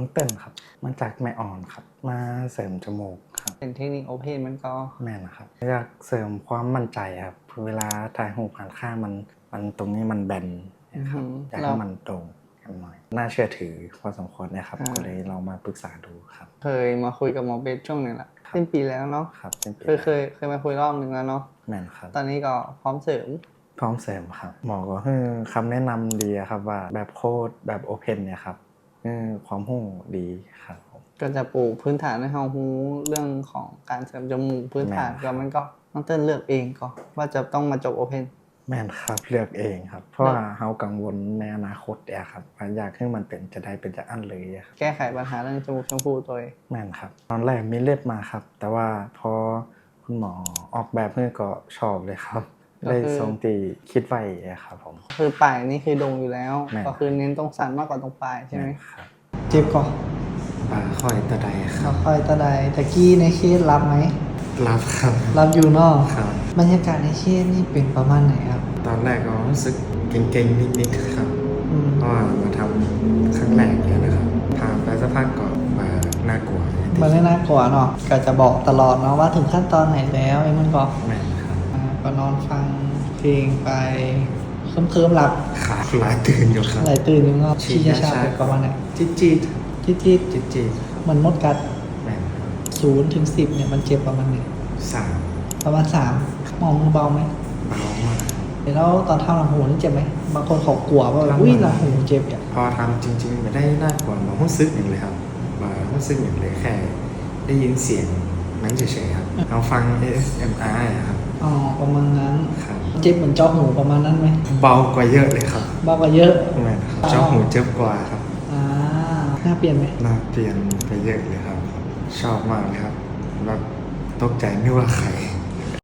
น้องเต้นครับ มาจากแม่อ่อนครับ มาเสริมจมูกครับ เป็นเทคนิคโอเพนมันก็แม่นะครับอยากเสริมความมั่นใจครับ เวลาถ่ายหูปหันข้างมันมันตรงนี้มันแบนนะครับอืมอยากให้มันตรงกันหน่อย น่าเชื่อถือพอสมควรนะครับอ่าก็เลยเรามาปรึกษาดูครับ เคยมาคุยกับหมอเบสช่วงหนึ่งละครับสิ้นปีแล้วเนาะครับเป็นปีเคยเคยเคยมาคุยรอบหนึ่งแล้วเนาะแม่นครับ ตอนนี้ก็พร้อมเสริมพร้อมเสริมครับหมอก็ให้คำแนะนำดีครับว่าแบบโคดแบบโอเพนเนี่ยครับให้ ความหูดีครับผมก็จะปลูกพื้นฐานให้เฮาฮู้เรื่องของการเสริมจมูกพื้นฐานแม่นก็มันก็ต้องเต้นเลือกเองก็ว่าจะต้องมาจบโอเพนแม่นครับเลือกเองครับ เพราะว่าเฮากังวลในอนาคตเนี่ยครับว่าอยากให้มันเป็นจะได้เป็นจะอั้นเลยอะครับแก้ไขปัญหาเรื่องจมูกชมพูตัวเองแม่นครับ ตอนแรกมีเลือดมาครับ แต่ว่าพอคุณหมอออกแบบให้ก็ชอบเลยครับ เลยทรงตีคิดไว้อะครับผม คือปลายนี่คือดงอยู่แล้วแม่นก็คือเน้นตรงสันมากกว่าตรงปลายใช่ไหมครับเจ็บก่อนปลาค่อยตะไดคครัรับบคอยตะไดตะกี้ในเคสรับไหมรับครับรับอยู่เนอกครับบรรยากาศในเคสนี่เป็นประมาณไหนครับ ตอนแรกก็รู้สึกเก่งๆนิดๆครับอืมเพราะว่ามาทำครั้งแรกเนี่ยนะครับผ่านไปสักพักก็มาน่ากลัวมันไม่น่ากลัวเนาะก็จะบอกตลอดเนาะว่าถึงขั้นตอนไหนแล้วไอ้มันก็แม่นครับอ่า ก็นอนฟังเพลงไปเคิมเคิมๆหลับขาหลายตื่นอยู่ครับ ไหลตื่นยังก็ฉีชี้ดยาชาชาๆไปประมาณไหนจี๊ดจี๊ดจิ๊ดจิ๊ดจี๊ดจี๊ดๆมันมดกัดแม่นครับศูนย์ถึงสิบเนี่ยมันเจ็บประมาณไหนสามประมาณสามมองมือเบาไหมเบามาก แล้วตอนทำหลังหูนี่เจ็บไหมบางคนเขากลัวว่าแบบอุ้ยหลังหูเจ็บอะพอทำจริงๆไม่ได้น่ากลัวมารู้สึกอย่างเลยครับมารู้สึกอย่างเลยแค่ ได้ยินเสียงนั้นเฉยๆครับเราฟัง ASMR อะครับ อ๋อประมาณนั้นครับเจ็บเหมือนเจาะหูประมาณนั้นไหมเบากว่าเยอะเลยครับบ้ากว่าเยอะแม่นครับเจ้าหูเจ็บกว่าครับอ่าหน้าเปลี่ยนไหมน่าเปลี่ยนไปเยอะเลยครับ ชอบมากเลยครับแบบตกใจนึกว่าใคร